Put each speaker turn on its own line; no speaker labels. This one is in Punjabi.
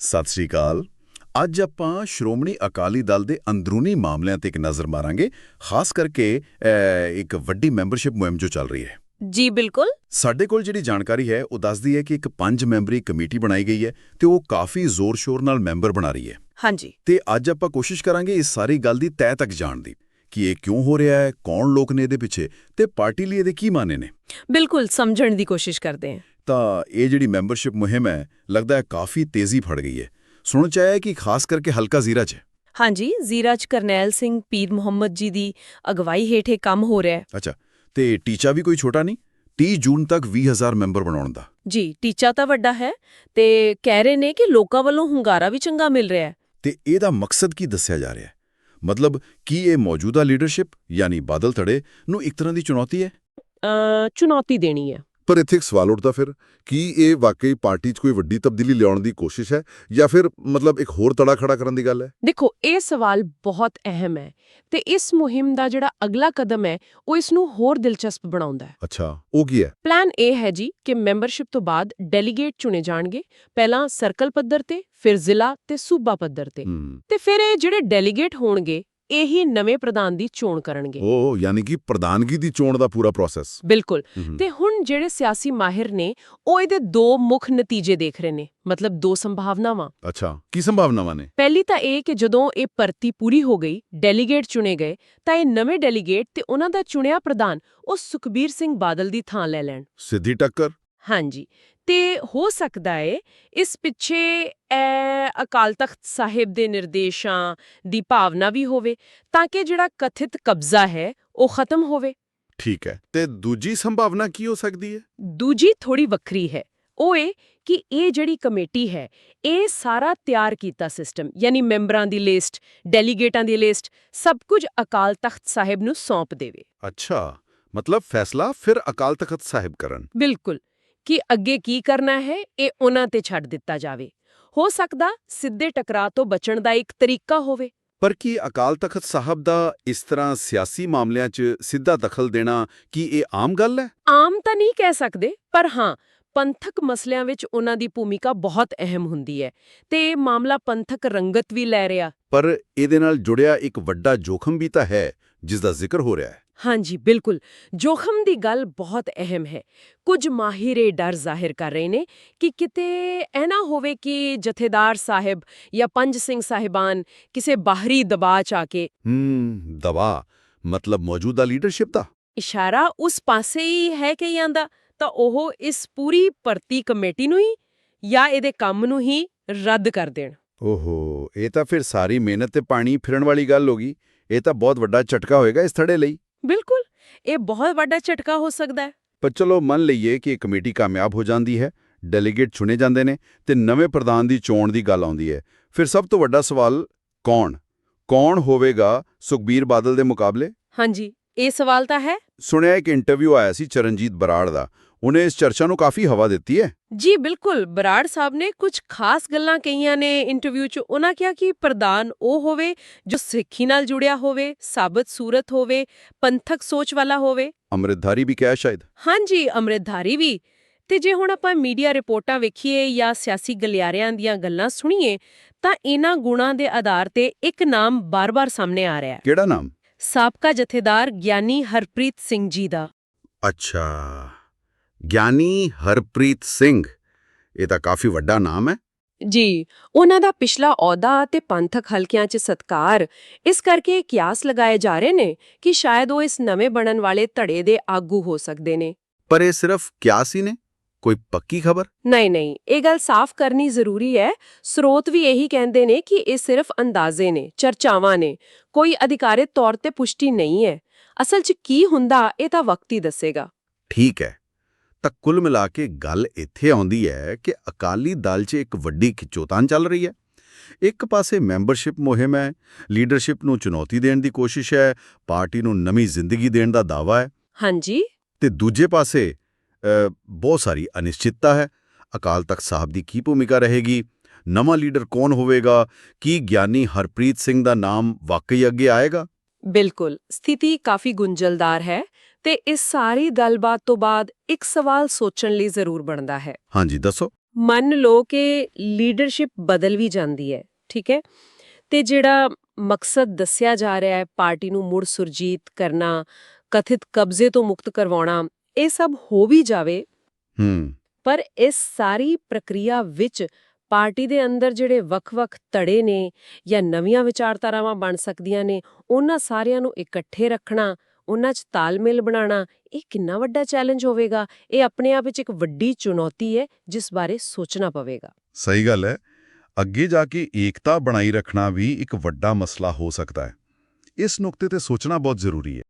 ਸਤਿ ਸ੍ਰੀ ਅਕਾਲ। ਅੱਜ ਆਪਾਂ ਸ਼੍ਰੋਮਣੀ ਅਕਾਲੀ ਦਲ ਦੇ ਅੰਦਰੂਨੀ ਮਾਮਲਿਆਂ ਤੇ ਇੱਕ ਨਜ਼ਰ ਮਾਰਾਂਗੇ ਖਾਸ ਕਰਕੇ ਇੱਕ ਵੱਡੀ ਮੈਂਬਰਸ਼ਿਪ ਮੁਹਿੰਮ ਜੋ ਚੱਲ ਰਹੀ ਹੈ।
ਜੀ ਬਿਲਕੁਲ।
ਸਾਡੇ ਕੋਲ ਜਿਹੜੀ ਜਾਣਕਾਰੀ ਹੈ ਉਹ ਦੱਸਦੀ ਹੈ ਕਿ ਇੱਕ ਪੰਜ ਮੈਂਬਰੀ ਕਮੇਟੀ ਬਣਾਈ ਗਈ ਹੈ ਤੇ ਉਹ ਕਾਫੀ ਜ਼ੋਰ-ਸ਼ੋਰ ਨਾਲ ਮੈਂਬਰ ਬਣਾ ਰਹੀ ਹੈ।
ਹਾਂਜੀ।
ਤੇ ਅੱਜ ਆਪਾਂ ਕੋਸ਼ਿਸ਼ ਕਰਾਂਗੇ ਇਸ ਸਾਰੀ ਗੱਲ ਦੀ ਤਹਿ ਤੱਕ ਜਾਣ ਦੀ ਕਿ ਇਹ ਕਿਉਂ ਹੋ ਰਿਹਾ ਹੈ ਕੌਣ ਲੋਕ ਨੇ ਇਹਦੇ ਪਿੱਛੇ ਤੇ ਪਾਰਟੀ ਲਈ ਇਹਦੇ ਕੀ ਮਾਨੇ ਨੇ?
ਬਿਲਕੁਲ ਸਮਝਣ ਦੀ ਕੋਸ਼ਿਸ਼ ਕਰਦੇ ਹਾਂ।
ਤਾਂ ਇਹ ਜਿਹੜੀ ਮੈਂਬਰਸ਼ਿਪ ਮੁਹਿੰਮ ਹੈ ਲੱਗਦਾ ਹੈ ਕਾਫੀ ਤੇਜ਼ੀ ਫੜ ਗਈ ਹੈ। ਸੁਣਨ ਚ ਆਇਆ ਹੈ ਕਿ ਖਾਸ ਕਰਕੇ ਹਲਕਾ ਜ਼ੀਰਾ 'ਚ।
ਹਾਂਜੀ ਜ਼ੀਰਾ ਚ ਕਰਨੈਲ ਸਿੰਘ ਪੀਰ ਮੁਹੰਮਦ ਜੀ ਦੀ ਅਗਵਾਈ ਹੇਠ ਇਹ ਕੰਮ ਹੋ ਰਿਹਾ ਹੈ।
ਅੱਛਾ ਤੇ ਟੀਚਾ ਵੀ ਕੋਈ ਛੋਟਾ ਨਹੀਂ? 30 ਜੂਨ ਤੱਕ 20000 ਮੈਂਬਰ ਬਣਾਉਣ ਦਾ।
ਜੀ ਟੀਚਾ ਤਾਂ ਵੱਡਾ ਹੈ ਤੇ ਕਹਿ ਰਹੇ ਨੇ ਕਿ ਲੋਕਾਂ ਵੱਲੋਂ ਹੁੰਗਾਰਾ ਵੀ ਚੰਗਾ ਮਿਲ ਰਿਹਾ ਹੈ।
ਤੇ ਇਹਦਾ ਮਕਸਦ ਕੀ ਦੱਸਿਆ ਜਾ ਰਿਹਾ ਹੈ? ਮਤਲਬ ਕੀ ਇਹ ਮੌਜੂਦਾ ਲੀਡਰਸ਼ਿਪ ਯਾਨੀ ਬਾਦਲ ਧੜੇ ਨੂੰ ਇੱਕ ਤਰ੍ਹਾਂ ਦੀ ਚੁਣੌਤੀ ਹੈ?
ਅ ਚੁਣੌਤੀ ਦੇਣੀ ਹੈ।
ਪਰ ਇੱਥੇ ਇੱਕ ਸਵਾਲ ਉੱਠਦਾ ਫਿਰ ਕੀ ਇਹ ਵਾਕਈ ਪਾਰਟੀ 'ਚ ਕੋਈ ਵੱਡੀ ਤਬਦੀਲੀ ਲਿਆਉਣ ਦੀ ਕੋਸ਼ਿਸ਼ ਹੈ ਜਾਂ ਫਿਰ ਮਤਲਬ ਇੱਕ ਹੋਰ ਤੜਾ ਖੜਾ ਕਰਨ ਦੀ ਗੱਲ ਹੈ?
ਦੇਖੋ ਇਹ ਸਵਾਲ ਬਹੁਤ ਅਹਿਮ ਹੈ ਤੇ ਇਸ ਮੁਹਿੰਮ ਦਾ ਜਿਹੜਾ ਅਗਲਾ ਕਦਮ ਹੈ ਉਹ ਇਸ ਨੂੰ ਹੋਰ ਦਿਲਚਸਪ ਬਣਾਉਂਦਾ ਹੈ।
ਅੱਛਾ ਉਹ ਕੀ ਹੈ?
ਪਲਾਨ ਇਹ ਹੈ ਜੀ ਕਿ ਮੈਂਬਰਸ਼ਿਪ ਤੋਂ ਬਾਅਦ ਡੈਲੀਗੇਟ ਚੁਣੇ ਜਾਣਗੇ ਪਹਿਲਾਂ ਸਰਕਲ ਪੱਧਰ ਤੇ ਫਿਰ ਜ਼ਿਲ੍ਹਾ ਤੇ ਸੂਬਾ ਪੱਧਰ ਤੇ ਤੇ ਫਿਰ ਇਹ ਜਿਹੜੇ ਡੈਲੀਗੇਟ ਹੋਣਗੇ ਇਹੀ ਨਵੇਂ ਪ੍ਰਧਾਨ ਦੀ ਚੋਣ ਕਰਨਗੇ।
ਉਹ ਯਾਨੀ ਕਿ ਪ੍ਰਧਾਨਗੀ ਦੀ ਚੋਣ ਦਾ ਪੂਰਾ ਪ੍ਰੋਸੈਸ
ਬਿਲਕੁਲ। ਤੇ ਹੁਣ ਜਿਹੜੇ ਸਿਆਸੀ ਮਾਹਿਰ ਨੇ ਉਹ ਇਹਦੇ ਦੋ ਮੁੱਖ ਨਤੀਜੇ ਦੇਖ ਰਹੇ ਨੇ ਮਤਲਬ ਦੋ ਸੰਭਾਵਨਾਵਾਂ।
ਅੱਛਾ ਕੀ ਸੰਭਾਵਨਾਵਾਂ ਨੇ?
ਪਹਿਲੀ ਤਾਂ ਇਹ ਕਿ ਜਦੋਂ ਇਹ ਭਰਤੀ ਪੂਰੀ ਹੋ ਗਈ ਡੈਲੀਗੇਟ ਚੁਣੇ ਗਏ ਤਾਂ ਇਹ ਨਵੇਂ ਡੈਲੀਗੇਟ ਤੇ ਉਹਨਾਂ ਦਾ ਚੁਣਿਆ ਪ੍ਰਧਾਨ ਉਹ ਸੁਖਬੀਰ ਸਿੰਘ ਬਾਦਲ ਦੀ ਥਾਂ ਲੈ ਲੈਣ।
ਸਿੱਧੀ ਟੱਕਰ?
ਹਾਂਜੀ। ਤੇ ਹੋ ਸਕਦਾ ਹੈ ਇਸ ਪਿੱਛੇ ਅਕਾਲ ਤਖਤ ਸਾਹਿਬ ਦੇ ਨਿਰਦੇਸ਼ਾਂ ਦੀ ਭਾਵਨਾ ਵੀ ਹੋਵੇ ਤਾਂ ਕਿ ਜਿਹੜਾ ਕਥਿਤ ਕਬਜ਼ਾ ਹੈ ਉਹ ਖਤਮ ਹੋਵੇ।
ਠੀਕ ਹੈ ਤੇ ਦੂਜੀ ਸੰਭਾਵਨਾ ਕੀ ਹੋ ਸਕਦੀ ਹੈ?
ਦੂਜੀ ਥੋੜੀ ਵੱਖਰੀ ਹੈ। ਉਹ ਇਹ ਕਿ ਇਹ ਜਿਹੜੀ ਕਮੇਟੀ ਹੈ ਇਹ ਸਾਰਾ ਤਿਆਰ ਕੀਤਾ ਸਿਸਟਮ ਯਾਨੀ ਮੈਂਬਰਾਂ ਦੀ ਲਿਸਟ ਡੈਲੀਗੇਟਾਂ ਦੀ ਲਿਸਟ ਸਭ ਕੁਝ ਅਕਾਲ ਤਖਤ ਸਾਹਿਬ ਨੂੰ ਸੌਂਪ ਦੇਵੇ।
ਅੱਛਾ ਮਤਲਬ ਫੈਸਲਾ ਫਿਰ ਅਕਾਲ ਤਖਤ ਸਾਹਿਬ ਕਰਨ।
ਬਿਲਕੁਲ ਕਿ ਅੱਗੇ ਕੀ ਕਰਨਾ ਹੈ ਇਹ ਉਹਨਾਂ ਤੇ ਛੱਡ ਦਿੱਤਾ ਜਾਵੇ। ਹੋ ਸਕਦਾ ਸਿੱਧੇ ਟਕਰਾਅ ਤੋਂ ਬਚਣ ਦਾ ਇੱਕ ਤਰੀਕਾ ਹੋਵੇ।
ਪਰ ਕੀ ਅਕਾਲ ਤਖਤ ਸਾਹਿਬ ਦਾ ਇਸ ਤਰ੍ਹਾਂ ਸਿਆਸੀ ਮਾਮਲਿਆਂ 'ਚ ਸਿੱਧਾ ਦਖਲ ਦੇਣਾ ਕੀ ਇਹ ਆਮ ਗੱਲ ਹੈ?
ਆਮ ਤਾਂ ਨਹੀਂ ਕਹਿ ਸਕਦੇ ਪਰ ਹਾਂ ਪੰਥਕ ਮਸਲਿਆਂ ਵਿੱਚ ਉਹਨਾਂ ਦੀ ਭੂਮਿਕਾ ਬਹੁਤ ਅਹਿਮ ਹੁੰਦੀ ਹੈ ਤੇ ਇਹ ਮਾਮਲਾ ਪੰਥਕ ਰੰਗਤ ਵੀ ਲੈ ਰਿਹਾ।
ਪਰ ਇਹਦੇ ਨਾਲ ਜੁੜਿਆ ਇੱਕ ਵੱਡਾ ਜੋਖਮ ਵੀ ਤਾਂ ਹੈ ਜਿਸ ਦਾ ਜ਼ਿਕਰ ਹੋ ਰਿਹਾ ਹੈ।
ਹਾਂਜੀ ਬਿਲਕੁਲ। ਜੋਖਮ ਦੀ ਗੱਲ ਬਹੁਤ ਅਹਿਮ ਹੈ। ਕੁਝ ਮਾਹਿਰੇ ਡਰ ਜ਼ਾਹਿਰ ਕਰ ਰਹੇ ਨੇ ਕਿ ਕਿਤੇ ਇਹ ਨਾ ਹੋਵੇ ਕਿ ਜਥੇਦਾਰ ਸਾਹਿਬ ਜਾਂ ਪੰਜ ਸਿੰਘ ਸਾਹਿਬਾਨ ਕਿਸੇ ਬਾਹਰੀ ਦਬਾਅ ਚ ਆ ਕੇ
ਹੂੰ ਦਵਾ ਮਤਲਬ ਮੌਜੂਦਾ ਲੀਡਰਸ਼ਿਪ ਦਾ?
ਇਸ਼ਾਰਾ ਉਸ ਪਾਸੇ ਹੀ ਹੈ ਕਿ ਜਾਂਦਾ ਤਾਂ ਉਹ ਇਸ ਪੂਰੀ ਭਰਤੀ ਕਮੇਟੀ ਨੂੰ ਹੀ ਜਾਂ ਇਹਦੇ ਕੰਮ ਨੂੰ ਹੀ ਰੱਦ ਕਰ ਦੇਣ।
ਓਹੋ ਇਹ ਤਾਂ ਫਿਰ ਸਾਰੀ ਮਿਹਨਤ ਤੇ ਪਾਣੀ ਫਿਰਨ ਵਾਲੀ ਗੱਲ ਹੋ ਗਈ। ਇਹ ਤਾਂ ਬਹੁਤ ਵੱਡਾ ਝਟਕਾ ਹੋਏਗਾ ਇਸ ਥੜੇ ਲਈ।
ਬਿਲਕੁਲ ਇਹ ਬਹੁਤ ਵੱਡਾ ਝਟਕਾ ਹੋ ਸਕਦਾ ਹੈ।
ਪਰ ਚਲੋ ਮੰਨ ਲਈਏ ਕਿ ਕਮੇਟੀ ਕਾਮਯਾਬ ਹੋ ਜਾਂਦੀ ਹੈ ਡੈਲੀਗੇਟ ਚੁਣੇ ਜਾਂਦੇ ਨੇ ਤੇ ਨਵੇਂ ਪ੍ਰਧਾਨ ਦੀ ਚੋਣ ਦੀ ਗੱਲ ਆਉਂਦੀ ਹੈ। ਫਿਰ ਸਭ ਤੋਂ ਵੱਡਾ ਸਵਾਲ ਕੌਣ? ਕੌਣ ਹੋਵੇਗਾ ਸੁਖਬੀਰ ਬਾਦਲ ਦੇ ਮੁਕਾਬਲੇ?
ਹਾਂਜੀ ਇਹ ਸਵਾਲ ਤਾਂ ਹੈ।
ਸੁਣਿਆ ਇੱਕ ਇੰਟਰਵਿਊ ਆਇਆ ਸੀ ਚਰਨਜੀਤ ਬਰਾੜ ਦਾ। ਉਹਨੇ ਇਸ ਚਰਚਾ ਨੂੰ ਕਾਫੀ ਹਵਾ ਦਿੱਤੀ ਹੈ
ਜੀ ਬਿਲਕੁਲ ਬਰਾੜ ਸਾਹਿਬ ਨੇ ਕੁਝ ਖਾਸ ਗੱਲਾਂ ਕਹੀਆਂ ਨੇ ਇੰਟਰਵਿਊ 'ਚ ਉਹਨਾਂ ਕਿਹਾ ਕਿ ਪ੍ਰਧਾਨ ਉਹ ਹੋਵੇ ਜੋ ਸਿੱਖੀ ਨਾਲ ਜੁੜਿਆ ਹੋਵੇ ਸਾਬਤ ਸੂਰਤ ਹੋਵੇ ਪੰਥਕ ਸੋਚ ਵਾਲਾ ਹੋਵੇ
ਅੰਮ੍ਰਿਤਧਾਰੀ ਵੀ ਕਿਹਾ ਸ਼ਾਇਦ
ਹਾਂਜੀ ਅੰਮ੍ਰਿਤਧਾਰੀ ਵੀ ਤੇ ਜੇ ਹੁਣ ਆਪਾਂ ਮੀਡੀਆ ਰਿਪੋਰਟਾਂ ਵੇਖੀਏ ਜਾਂ ਸਿਆਸੀ ਗਲਿਆਰਿਆਂ ਦੀਆਂ ਗੱਲਾਂ ਸੁਣੀਏ ਤਾਂ ਇਹਨਾਂ ਗੁਣਾਂ ਦੇ ਆਧਾਰ ਤੇ ਇੱਕ ਨਾਮ ਬਾਰ-ਬਾਰ ਸਾਹਮਣੇ ਆ ਰਿਹਾ ਹੈ
ਕਿਹੜਾ ਨਾਮ
ਸਾਬਕਾ ਜਥੇਦਾਰ ਗਿਆਨੀ ਹਰਪ੍ਰੀਤ ਸਿੰਘ ਜੀ ਦਾ
ਅੱਛਾ ਗਿਆਨੀ ਹਰਪ੍ਰੀਤ ਸਿੰਘ। ਇਹ ਤਾਂ ਕਾਫੀ ਵੱਡਾ ਨਾਮ ਹੈ।
ਜੀ ਉਹਨਾਂ ਦਾ ਪਿਛਲਾ ਅਹੁਦਾ ਤੇ ਪੰਥਕ ਹਲਕਿਆਂ 'ਚ ਸਤਕਾਰ ਇਸ ਕਰਕੇ ਕਿਆਸ ਲਗਾਏ ਜਾ ਰਹੇ ਨੇ ਕਿ ਸ਼ਾਇਦ ਉਹ ਇਸ ਨਵੇਂ ਬਣਨ ਵਾਲੇ ਧੜੇ ਦੇ ਆਗੂ ਹੋ ਸਕਦੇ ਨੇ।
ਪਰ ਇਹ ਸਿਰਫ ਕਿਆਸ ਹੀ ਨੇ? ਕੋਈ ਪੱਕੀ ਖਬਰ?
ਨਹੀਂ ਨਹੀਂ ਇਹ ਗੱਲ ਸਾਫ਼ ਕਰਨੀ ਜ਼ਰੂਰੀ ਹੈ। ਸਰੋਤ ਵੀ ਇਹੀ ਕਹਿੰਦੇ ਨੇ ਕਿ ਇਹ ਸਿਰਫ ਅੰਦਾਜ਼ੇ ਨੇ ਚਰਚਾਵਾਂ ਨੇ। ਕੋਈ ਅਧਿਕਾਰਿਤ ਤੌਰ ਤੇ ਪੁਸ਼ਟੀ ਨਹੀਂ ਹੈ। ਅਸਲ 'ਚ ਕੀ ਹੁੰਦਾ ਇਹ ਤਾਂ ਵਕਤ ਹੀ ਦੱਸੇਗਾ।
ਠੀਕ ਹੈ। ਤਾਂ ਕੁੱਲ ਮਿਲਾ ਕੇ ਗੱਲ ਇੱਥੇ ਆਉਂਦੀ ਹੈ ਕਿ ਅਕਾਲੀ ਦਲ 'ਚ ਇੱਕ ਵੱਡੀ ਖਿਚੋਤਾਨ ਚੱਲ ਰਹੀ ਹੈ। ਇੱਕ ਪਾਸੇ ਮੈਂਬਰਸ਼ਿਪ ਮੁਹਿੰਮ ਹੈ ਲੀਡਰਸ਼ਿਪ ਨੂੰ ਚੁਣੌਤੀ ਦੇਣ ਦੀ ਕੋਸ਼ਿਸ਼ ਹੈ ਪਾਰਟੀ ਨੂੰ ਨਵੀਂ ਜ਼ਿੰਦਗੀ ਦੇਣ ਦਾ ਦਾਅਵਾ ਹੈ।
ਹਾਂਜੀ।
ਤੇ ਦੂਜੇ ਪਾਸੇ ਬਹੁਤ ਸਾਰੀ ਅਨਿਸ਼ਚਿਤਤਾ ਹੈ। ਅਕਾਲ ਤਖਤ ਸਾਹਿਬ ਦੀ ਕੀ ਭੂਮਿਕਾ ਰਹੇਗੀ? ਨਵਾਂ ਲੀਡਰ ਕੌਣ ਹੋਵੇਗਾ? ਕੀ ਗਿਆਨੀ ਹਰਪ੍ਰੀਤ ਸਿੰਘ ਦਾ ਨਾਮ ਵਾਕਈ ਅੱਗੇ ਆਏਗਾ?
ਬਿਲਕੁਲ। ਸਥਿਤੀ ਕਾਫੀ ਗੁੰਝਲਦਾਰ ਹੈ। ਤੇ ਇਸ ਸਾਰੀ ਗੱਲਬਾਤ ਤੋਂ ਬਾਅਦ ਇੱਕ ਸਵਾਲ ਸੋਚਣ ਲਈ ਜ਼ਰੂਰ ਬਣਦਾ ਹੈ।
ਹਾਂਜੀ ਦੱਸੋ।
ਮੰਨ ਲਓ ਕਿ ਲੀਡਰਸ਼ਿਪ ਬਦਲ ਵੀ ਜਾਂਦੀ ਹੈ ਠੀਕ ਹੈ? ਤੇ ਜਿਹੜਾ ਮਕਸਦ ਦੱਸਿਆ ਜਾ ਰਿਹਾ ਹੈ ਪਾਰਟੀ ਨੂੰ ਮੁੜ ਸੁਰਜੀਤ ਕਰਨਾ ਕਥਿਤ ਕਬਜ਼ੇ ਤੋਂ ਮੁਕਤ ਕਰਵਾਉਣਾ ਇਹ ਸਭ ਹੋ ਵੀ ਜਾਵੇ
ਹੂੰ।
ਪਰ ਇਸ ਸਾਰੀ ਪ੍ਰਕਿਰਿਆ ਵਿੱਚ ਪਾਰਟੀ ਦੇ ਅੰਦਰ ਜਿਹੜੇ ਵੱਖ-ਵੱਖ ਧੜੇ ਨੇ ਜਾਂ ਨਵੀਆਂ ਵਿਚਾਰਧਾਰਾਵਾਂ ਬਣ ਸਕਦੀਆਂ ਨੇ ਉਹਨਾਂ ਸਾਰਿਆਂ ਨੂੰ ਇਕੱਠੇ ਰੱਖਣਾ ਉਹਨਾਂ 'ਚ ਤਾਲਮੇਲ ਬਣਾਉਣਾ, ਇਹ ਕਿੰਨਾ ਵੱਡਾ ਚੈਲੰਜ ਹੋਵੇਗਾ? ਇਹ ਆਪਣੇ ਆਪ ਵਿੱਚ ਇੱਕ ਵੱਡੀ ਚੁਣੌਤੀ ਹੈ, ਜਿਸ ਬਾਰੇ ਸੋਚਣਾ ਪਵੇਗਾ।
ਸਹੀ ਗੱਲ ਹੈ। ਅੱਗੇ ਜਾ ਕੇ ਏਕਤਾ ਬਣਾਈ ਰੱਖਣਾ ਵੀ ਇੱਕ ਵੱਡਾ ਮਸਲਾ ਹੋ ਸਕਦਾ ਹੈ। ਇਸ ਨੁਕਤੇ ਤੇ ਸੋਚਣਾ ਬਹੁਤ ਜ਼ਰੂਰੀ ਹੈ।